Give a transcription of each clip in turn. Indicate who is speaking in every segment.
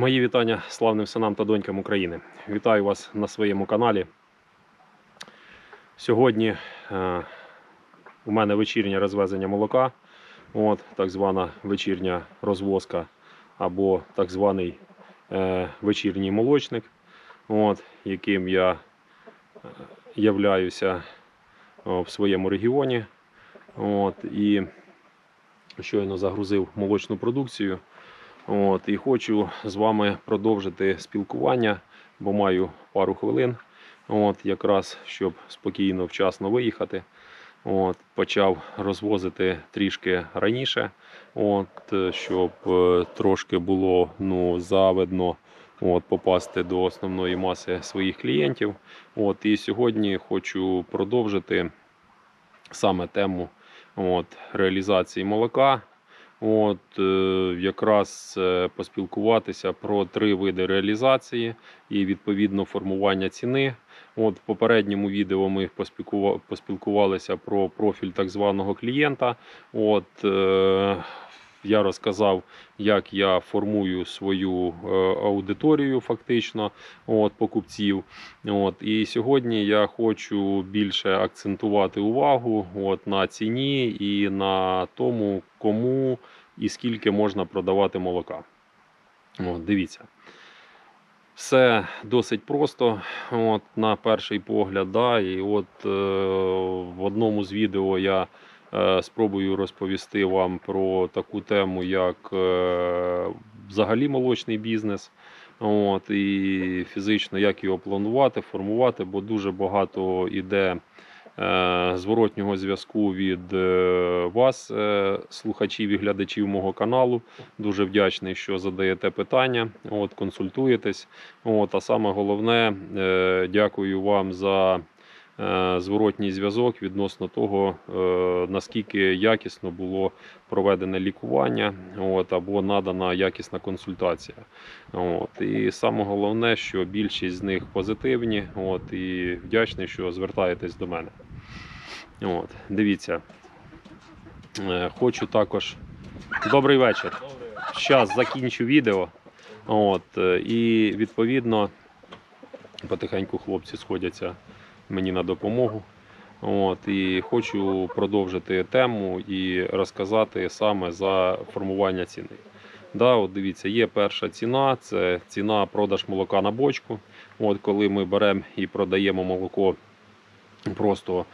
Speaker 1: Мої вітання славним синам та донькам України. Вітаю вас на своєму каналі. Сьогодні е, у мене вечірнє розвезення молока, от, так звана вечірня розвозка або так званий е, вечірній молочник, от, яким я е, являюся в своєму регіоні. От, і щойно загрузив молочну продукцію. От, і хочу з вами продовжити спілкування, бо маю пару хвилин, от, якраз щоб спокійно, вчасно виїхати. От, почав розвозити трішки раніше, от, щоб е, трошки було ну, завидно от, попасти до основної маси своїх клієнтів. От, і сьогодні хочу продовжити саме тему от, реалізації молока. От е, якраз е, поспілкуватися про три види реалізації і відповідно формування ціни. От в попередньому відео ми поспілкува- поспілкувалися про профіль так званого клієнта. От е, я розказав, як я формую свою е, аудиторію, фактично, от, покупців. От, і сьогодні я хочу більше акцентувати увагу от, на ціні і на тому, кому і скільки можна продавати молока. От, дивіться. Все досить просто, от, на перший погляд. Да, і от е, в одному з відео я спробую розповісти вам про таку тему, як е, взагалі молочний бізнес. От, і фізично, як його планувати, формувати, бо дуже багато іде е, зворотнього зв'язку від е, вас, е, слухачів і глядачів мого каналу. Дуже вдячний, що задаєте питання, от, консультуєтесь. От, а саме головне, е, дякую вам за е, зворотній зв'язок відносно того, е, наскільки якісно було проведене лікування от, або надана якісна консультація. От, і саме головне, що більшість з них позитивні. От, і вдячний, що звертаєтесь до мене. От, дивіться. Е, Хочу також. Добрий вечір. Зараз закінчу відео. От, е, і відповідно потихеньку хлопці сходяться мені на допомогу. От, і хочу продовжити тему і розказати саме за формування ціни. Да, от дивіться, є перша ціна, це ціна продаж молока на бочку. От коли ми беремо і продаємо молоко просто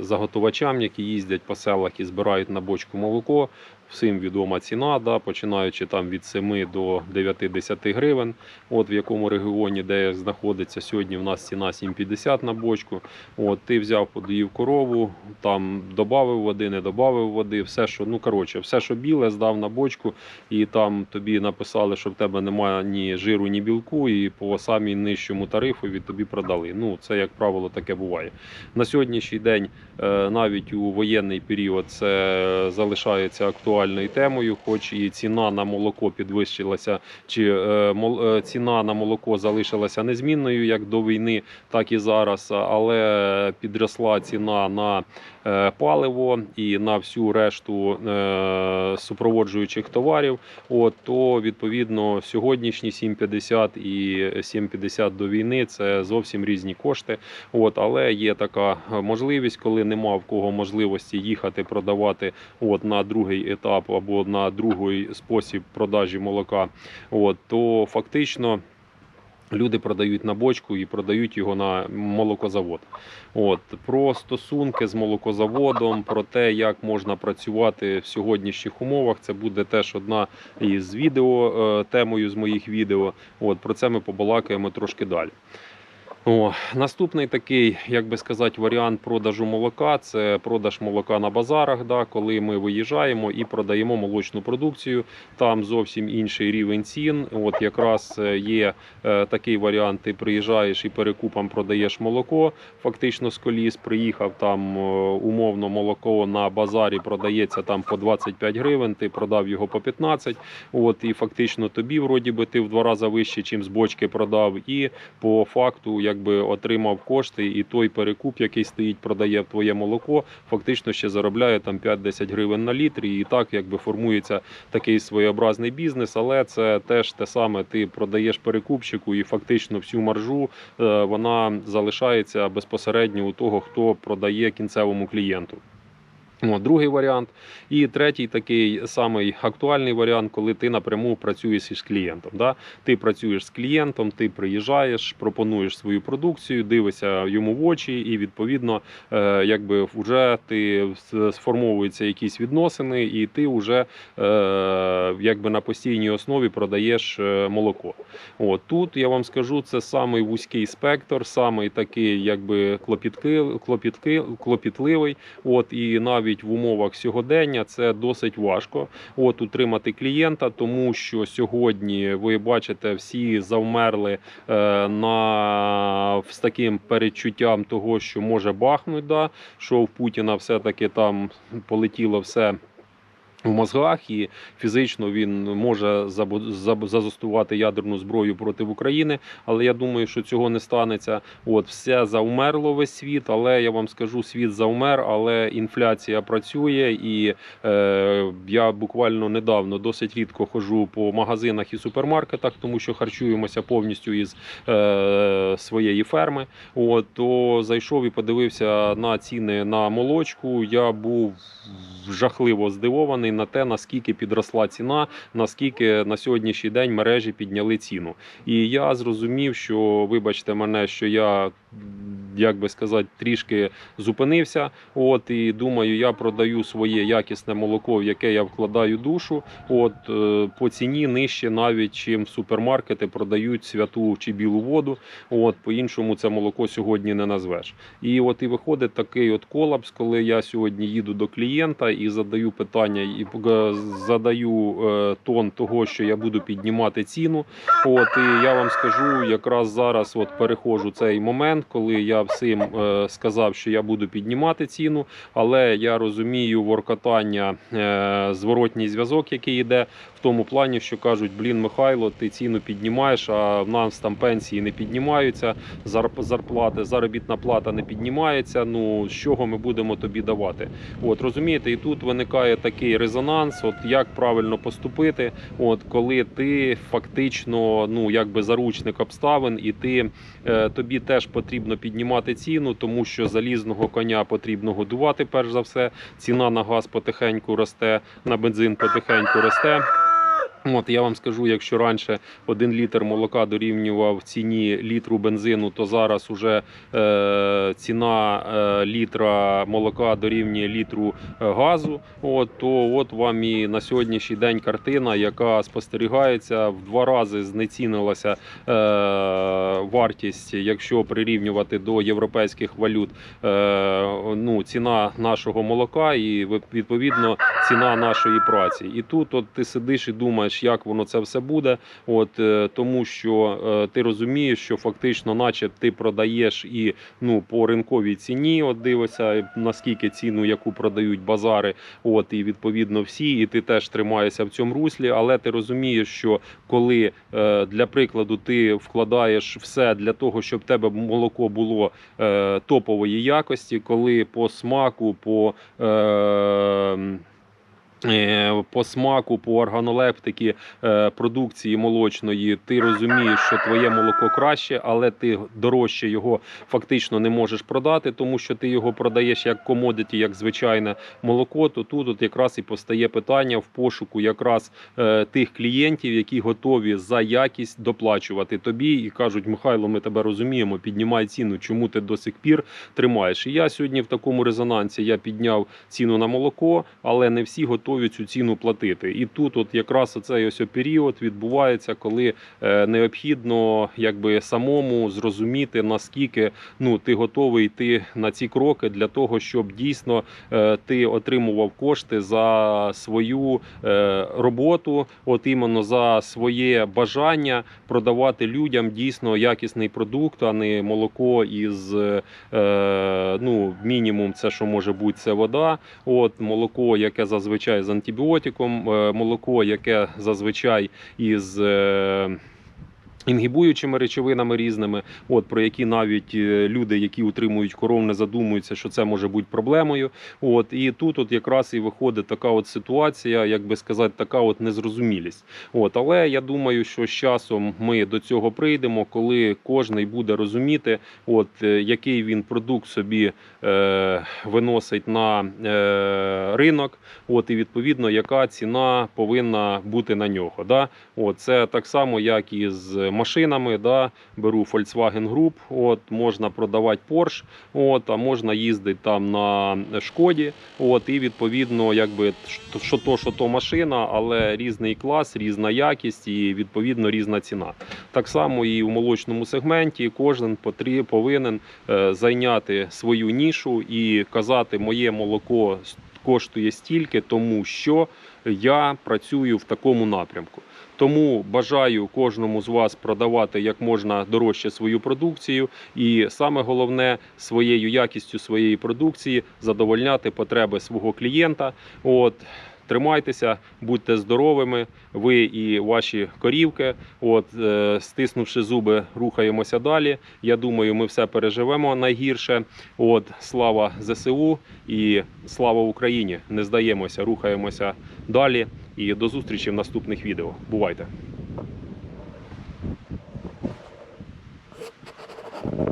Speaker 1: заготувачам, які їздять по селах і збирають на бочку молоко. Всім відома ціна, да, починаючи там від 7 до 9-10 гривень. От в якому регіоні, де знаходиться сьогодні, в нас ціна 7,50 на бочку. От ти взяв, подоїв корову, там додав води, не додав води, все, що ну коротше, все, що біле, здав на бочку, і там тобі написали, що в тебе немає ні жиру, ні білку, і по самій нижчому тарифу тобі продали. Ну це як правило таке буває. На сьогоднішній день, е, навіть у воєнний період, це залишається актуальною темою, хоч і ціна на молоко підвищилася, чи е, е, ціна на молоко залишилася незмінною як до війни, так і зараз. Але підросла ціна на паливо і на всю решту е, супроводжуючих товарів. От то відповідно сьогоднішні 7,50 і 7,50 до війни це зовсім різні кошти. От, але є така можливість, коли нема в кого можливості їхати продавати от на другий етап або на другий спосіб продажі молока. От то фактично. Люди продають на бочку і продають його на молокозавод. От про стосунки з молокозаводом, про те, як можна працювати в сьогоднішніх умовах. Це буде теж одна із відео е, темою з моїх відео. От про це ми побалакаємо трошки далі. О, наступний такий, як би сказати, варіант продажу молока це продаж молока на базарах, да, коли ми виїжджаємо і продаємо молочну продукцію. Там зовсім інший рівень цін. От якраз е, є е, такий варіант: ти приїжджаєш і перекупом продаєш молоко. Фактично з коліс приїхав там е, умовно молоко на базарі продається там по 25 гривень. Ти продав його по 15. От і фактично тобі, вроді би, ти в два рази вище, чим з бочки продав. І по факту, як якби отримав кошти, і той перекуп, який стоїть, продає твоє молоко, фактично ще заробляє там 5-10 гривень на літр, і так якби формується такий своєобразний бізнес, але це теж те саме. Ти продаєш перекупщику, і фактично всю маржу е, вона залишається безпосередньо у того, хто продає кінцевому клієнту. О, другий варіант. І третій такий самий актуальний варіант, коли ти напряму працюєш із клієнтом. Да? Ти працюєш з клієнтом, ти приїжджаєш, пропонуєш свою продукцію, дивишся йому в очі, і відповідно, е, якби вже ти сформовуються якісь відносини, і ти вже е, якби на постійній основі продаєш е, молоко. От тут я вам скажу, це самий вузький спектр, самий такий, якби клопітки, клопітки, клопітливий. От і навіть в умовах сьогодення це досить важко. От утримати клієнта, тому що сьогодні ви бачите, всі завмерли е, на з таким передчуттям того, що може бахнуть, да, що в Путіна все-таки там полетіло все. В мозгах і фізично він може застосувати ядерну зброю проти України, але я думаю, що цього не станеться. От все завмерло весь світ, але я вам скажу, світ завмер, але інфляція працює, і е, я буквально недавно досить рідко ходжу по магазинах і супермаркетах, тому що харчуємося повністю із е, своєї ферми. От то зайшов і подивився на ціни на молочку. Я був жахливо здивований на те, наскільки підросла ціна, наскільки на сьогоднішній день мережі підняли ціну. І я зрозумів, що вибачте мене, що я. Як би сказати, трішки зупинився. От і думаю, я продаю своє якісне молоко, в яке я вкладаю душу. От е, по ціні нижче, навіть чим в супермаркети продають святу чи білу воду. От по-іншому це молоко сьогодні не назвеш. І от і виходить такий от колапс, коли я сьогодні їду до клієнта і задаю питання, і задаю е, тон того, що я буду піднімати ціну. От і я вам скажу, якраз зараз от перехожу цей момент, коли я всім е, сказав, що я буду піднімати ціну, але я розумію воркотання, е, зворотній зв'язок, який йде в тому плані, що кажуть: блін, Михайло, ти ціну піднімаєш, а в нас там пенсії не піднімаються, зар- зарплати, заробітна плата не піднімається. Ну з чого ми будемо тобі давати? От розумієте, і тут виникає такий резонанс. От як правильно поступити, от коли ти фактично ну якби заручник обставин, і ти е, тобі теж потрібно піднімати ціну, тому що залізного коня потрібно годувати. Перш за все, ціна на газ потихеньку росте, на бензин потихеньку росте. От я вам скажу, якщо раніше один літр молока дорівнював ціні літру бензину, то зараз уже е, ціна е, літра молока дорівнює літру е, газу. От то от вам і на сьогоднішній день картина, яка спостерігається в два рази знецінилася е, вартість, якщо прирівнювати до європейських валют, е, ну ціна нашого молока і відповідно ціна нашої праці. І тут от ти сидиш і думаєш, як воно це все буде. От е, тому, що е, ти розумієш, що фактично, наче ти продаєш і ну по ринковій ціні, от дивишся, наскільки ціну, яку продають базари, от і відповідно всі, і ти теж тримаєшся в цьому руслі. Але ти розумієш, що коли е, для прикладу ти вкладаєш все для того, щоб тебе молоко було топової якості, коли по смаку, по е, по смаку, по органолептики е, продукції молочної, ти розумієш, що твоє молоко краще, але ти дорожче його фактично не можеш продати, тому що ти його продаєш як комодиті, як звичайне молоко. То тут от якраз і постає питання в пошуку якраз е, тих клієнтів, які готові за якість доплачувати тобі і кажуть, Михайло, ми тебе розуміємо, піднімай ціну, чому ти до сих пір тримаєш. І я сьогодні в такому резонансі я підняв ціну на молоко, але не всі готові цю ціну платити. І тут, от якраз оцей ось період відбувається, коли е, необхідно якби самому зрозуміти наскільки ну ти готовий йти на ці кроки для того, щоб дійсно е, ти отримував кошти за свою е, роботу, от іменно за своє бажання продавати людям дійсно якісний продукт, а не молоко із ну мінімум, це що може бути, це вода. От молоко, яке зазвичай з антибіотиком, е, молоко, яке зазвичай із. Інгібуючими речовинами різними, от про які навіть е, люди, які утримують коров, не задумуються, що це може бути проблемою. От і тут, от якраз і виходить така от ситуація, як би сказати, така от незрозумілість. От, але я думаю, що з часом ми до цього прийдемо, коли кожний буде розуміти, от е, який він продукт собі е, виносить на е, ринок, от і відповідно, яка ціна повинна бути на нього. Да? От, це так само, як і з машинами. Да? Беру Volkswagen Group, от, можна продавати Porsche, от, а можна їздити там на шкоді. От, і відповідно, якби що- то, що то машина, але різний клас, різна якість і відповідно різна ціна. Так само і в молочному сегменті кожен повинен е, зайняти свою нішу і казати, моє молоко коштує стільки, тому що я працюю в такому напрямку. Тому бажаю кожному з вас продавати як можна дорожче свою продукцію, і саме головне своєю якістю своєї продукції задовольняти потреби свого клієнта. От тримайтеся, будьте здоровими, ви і ваші корівки. От е, стиснувши зуби, рухаємося далі. Я думаю, ми все переживемо найгірше. От слава ЗСУ і слава Україні! Не здаємося, рухаємося далі. І до зустрічі в наступних відео. Бувайте!